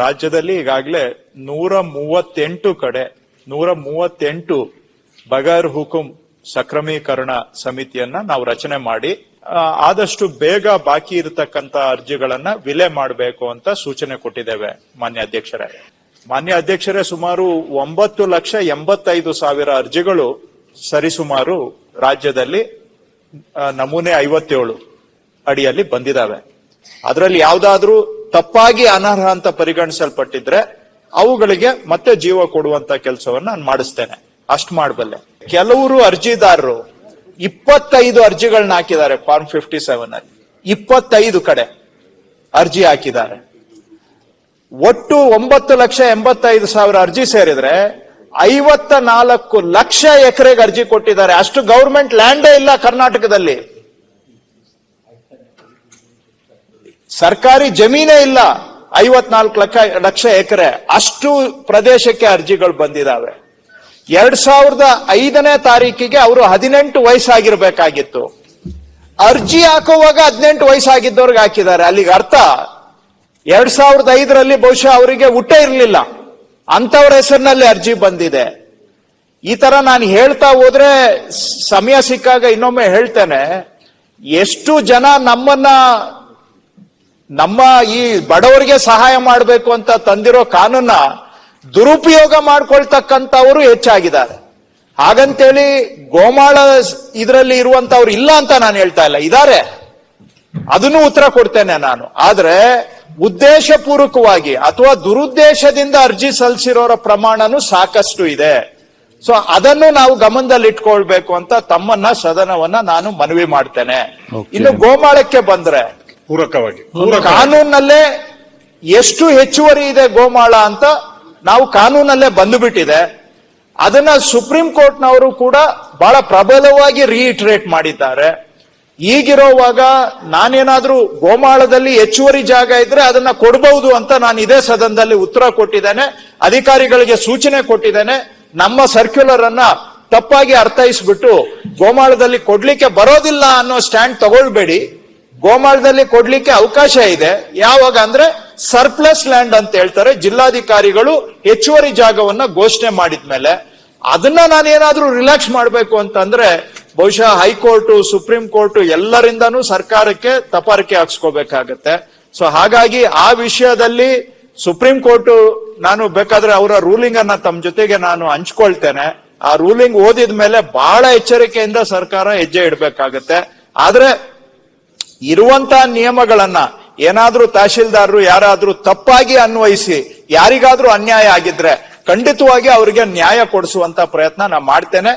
ರಾಜ್ಯದಲ್ಲಿ ಈಗಾಗಲೇ ನೂರ ಮೂವತ್ತೆಂಟು ಕಡೆ, ನೂರ ಮೂವತ್ತೆಂಟು ಬಗರ್ ಹುಕುಂ ಸಕ್ರಮೀಕರಣ ಸಮಿತಿಯನ್ನ ನಾವು ರಚನೆ ಮಾಡಿ ಆದಷ್ಟು ಬೇಗ ಬಾಕಿ ಇರತಕ್ಕಂತ ಅರ್ಜಿಗಳನ್ನ ವಿಲೆ ಮಾಡಬೇಕು ಅಂತ ಸೂಚನೆ ಕೊಟ್ಟಿದ್ದೇವೆ ಮಾನ್ಯ ಅಧ್ಯಕ್ಷರೇ. ಮಾನ್ಯ ಅಧ್ಯಕ್ಷರೇ, ಸುಮಾರು ಒಂಬತ್ತು ಲಕ್ಷ ಎಂಬತ್ತೈದು ಸಾವಿರ ಅರ್ಜಿಗಳು ಸರಿಸುಮಾರು ರಾಜ್ಯದಲ್ಲಿ ನಮೂನೆ ಐವತ್ತೇಳು ಅಡಿಯಲ್ಲಿ ಬಂದಿದ್ದಾವೆ. ಅದರಲ್ಲಿ ಯಾವ್ದಾದ್ರೂ ತಪ್ಪಾಗಿ ಅನರ್ಹ ಅಂತ ಪರಿಗಣಿಸಲ್ಪಟ್ಟಿದ್ರೆ ಅವುಗಳಿಗೆ ಮತ್ತೆ ಜೀವ ಕೊಡುವಂತ ಕೆಲಸವನ್ನ ನಾನು ಮಾಡಿಸ್ತೇನೆ. ಅಷ್ಟ್ ಮಾಡಬಲ್ಲೆ. ಕೆಲವರು ಅರ್ಜಿದಾರರು ಇಪ್ಪತ್ತೈದು ಅರ್ಜಿಗಳನ್ನ ಹಾಕಿದ್ದಾರೆ ಫಾರ್ಮ್ ಫಿಫ್ಟಿ ಸೆವೆನ್ ಅಲ್ಲಿ. ಇಪ್ಪತ್ತೈದು ಕಡೆ ಅರ್ಜಿ ಹಾಕಿದ್ದಾರೆ. ಒಟ್ಟು ಒಂಬತ್ತು ಲಕ್ಷ ಎಂಬತ್ತೈದು ಸಾವಿರ ಅರ್ಜಿ ಸೇರಿದ್ರೆ ಐವತ್ತ ನಾಲ್ಕು ಲಕ್ಷ ಎಕರೆಗೆ ಅರ್ಜಿ ಕೊಟ್ಟಿದ್ದಾರೆ. ಅಷ್ಟು ಗೌರ್ಮೆಂಟ್ ಲ್ಯಾಂಡೇ ಇಲ್ಲ ಕರ್ನಾಟಕದಲ್ಲಿ. ಸರ್ಕಾರಿ ಜಮೀನೇ ಇಲ್ಲ. ಐವತ್ನಾಲ್ಕು ಲಕ್ಷ ಲಕ್ಷ ಎಕರೆ. ಅಷ್ಟು ಪ್ರದೇಶಕ್ಕೆ ಅರ್ಜಿಗಳು ಬಂದಿದ್ದಾವೆ ಎರಡ್ ಸಾವಿರದ ಐದನೇ ತಾರೀಕಿಗೆ ಅವರು ಹದಿನೆಂಟು ವಯಸ್ಸಾಗಿರ್ಬೇಕಾಗಿತ್ತು. ಅರ್ಜಿ ಹಾಕುವಾಗ ಹದಿನೆಂಟು ವಯಸ್ಸಾಗಿದ್ದವ್ರಿಗೆ ಹಾಕಿದ್ದಾರೆ. ಅಲ್ಲಿಗೆ ಅರ್ಥ, ಎರಡ್ ಸಾವಿರದ ಐದರಲ್ಲಿ ಬಹುಶಃ ಅವರಿಗೆ ಊಟ ಇರಲಿಲ್ಲ. ಅಂತವ್ರ ಹೆಸರಿನಲ್ಲಿ ಅರ್ಜಿ ಬಂದಿದೆ. ಈ ತರ ನಾನು ಹೇಳ್ತಾ ಹೋದ್ರೆ ಸಮಯ ಸಿಕ್ಕಾಗ ಇನ್ನೊಮ್ಮೆ ಹೇಳ್ತೇನೆ. ಎಷ್ಟು ಜನ ನಮ್ಮನ್ನ ನಮ್ಮ ಈ ಬಡವರಿಗೆ ಸಹಾಯ ಮಾಡಬೇಕು ಅಂತ ತಂದಿರೋ ಕಾನೂನ ದುರುಪಯೋಗ ಮಾಡ್ಕೊಳ್ತಕ್ಕಂಥವರು ಹೆಚ್ಚಾಗಿದ್ದಾರೆ. ಹಾಗಂತೇಳಿ ಗೋಮಾಳ ಇದರಲ್ಲಿ ಇರುವಂತವ್ರು ಇಲ್ಲ ಅಂತ ನಾನು ಹೇಳ್ತಾ ಇಲ್ಲ. ಇದ್ದಾರೆ ಅದನ್ನು ಉತ್ತರ ಕೊಡ್ತೇನೆ ನಾನು. ಆದ್ರೆ ಉದ್ದೇಶಪೂರ್ವಕವಾಗಿ ಅಥವಾ ದುರುದ್ದೇಶದಿಂದ ಅರ್ಜಿ ಸಲ್ಲಿಸಿರೋರ ಪ್ರಮಾಣನೂ ಸಾಕಷ್ಟು ಇದೆ. ಸೊ ಅದನ್ನು ನಾವು ಗಮನದಲ್ಲಿ ಇಟ್ಕೊಳ್ಬೇಕು ಅಂತ ತಮ್ಮನ್ನ ಸದನವನ್ನ ನಾನು ಮನವಿ ಮಾಡ್ತೇನೆ. ಇನ್ನು ಗೋಮಾಳಕ್ಕೆ ಬಂದ್ರೆ ಪೂರಕವಾಗಿ. ಕಾನೂನಲ್ಲೇ ಎಷ್ಟು ಹೆಚ್ಚುವರಿ ಇದೆ ಗೋಮಾಳ ಅಂತ ನಾವು ಕಾನೂನಲ್ಲೇ ಬಂದುಬಿಟ್ಟಿದೆ. ಅದನ್ನ ಸುಪ್ರೀಂ ಕೋರ್ಟ್ನವರು ಕೂಡ ಬಹಳ ಪ್ರಬಲವಾಗಿ ರೀಇಟ್ರೇಟ್ ಮಾಡಿದ್ದಾರೆ. ಈಗಿರೋವಾಗ ನಾನೇನಾದ್ರೂ ಗೋಮಾಳದಲ್ಲಿ ಹೆಚ್ಚುವರಿ ಜಾಗ ಇದ್ರೆ ಅದನ್ನ ಕೊಡಬಹುದು ಅಂತ ನಾನು ಇದೇ ಸದನದಲ್ಲಿ ಉತ್ತರ ಕೊಟ್ಟಿದ್ದೇನೆ. ಅಧಿಕಾರಿಗಳಿಗೆ ಸೂಚನೆ ಕೊಟ್ಟಿದ್ದೇನೆ. ನಮ್ಮ ಸರ್ಕ್ಯುಲರ್ ಅನ್ನ ತಪ್ಪಾಗಿ ಅರ್ಥೈಸ್ಬಿಟ್ಟು ಗೋಮಾಳದಲ್ಲಿ ಕೊಡ್ಲಿಕ್ಕೆ ಬರೋದಿಲ್ಲ ಅನ್ನೋ ಸ್ಟ್ಯಾಂಡ್ ತಗೊಳ್ಬೇಡಿ. ಗೋಮಾಳದಲ್ಲಿ ಕೊಡ್ಲಿಕ್ಕೆ ಅವಕಾಶ ಇದೆ. ಯಾವಾಗ ಅಂದ್ರೆ ಸರ್ಪ್ಲಸ್ ಲ್ಯಾಂಡ್ ಅಂತ ಹೇಳ್ತಾರೆ. ಜಿಲ್ಲಾಧಿಕಾರಿಗಳು ಹೆಚ್ಚುವರಿ ಜಾಗವನ್ನ ಘೋಷಣೆ ಮಾಡಿದ್ಮೇಲೆ. ಅದನ್ನ ನಾನೇನಾದ್ರೂ ರಿಲ್ಯಾಕ್ಸ್ ಮಾಡಬೇಕು ಅಂತಂದ್ರೆ ಬಹುಶಃ ಹೈಕೋರ್ಟ್, ಸುಪ್ರೀಂ ಕೋರ್ಟ್ ಎಲ್ಲರಿಂದನೂ ಸರ್ಕಾರಕ್ಕೆ ತಪಾರಿಕೆ ಹಾಕ್ಸ್ಕೋಬೇಕಾಗತ್ತೆ. ಸೊ ಹಾಗಾಗಿ ಆ ವಿಷಯದಲ್ಲಿ ಸುಪ್ರೀಂ ಕೋರ್ಟ್ ನಾನು ಬೇಕಾದ್ರೆ ಅವರ ರೂಲಿಂಗ್ ಅನ್ನ ತಮ್ಮ ಜೊತೆಗೆ ನಾನು ಹಂಚ್ಕೊಳ್ತೇನೆ. ಆ ರೂಲಿಂಗ್ ಓದಿದ ಮೇಲೆ ಬಹಳ ಎಚ್ಚರಿಕೆಯಿಂದ ಸರ್ಕಾರ ಹೆಜ್ಜೆ ಇಡಬೇಕಾಗತ್ತೆ. ಆದ್ರೆ ಇರುವಂತಹ ನಿಯಮಗಳನ್ನ ಏನಾದ್ರೂ ತಹಶೀಲ್ದಾರರು ಯಾರಾದ್ರೂ ತಪ್ಪಾಗಿ ಅನ್ವಯಿಸಿ, ಯಾರಿಗಾದ್ರೂ ಅನ್ಯಾಯ ಆಗಿದ್ರೆ ಖಂಡಿತವಾಗಿ ಅವರಿಗೆ ನ್ಯಾಯ ಕೊಡಿಸುವಂತ ಪ್ರಯತ್ನ ನಾನು ಮಾಡ್ತೇನೆ.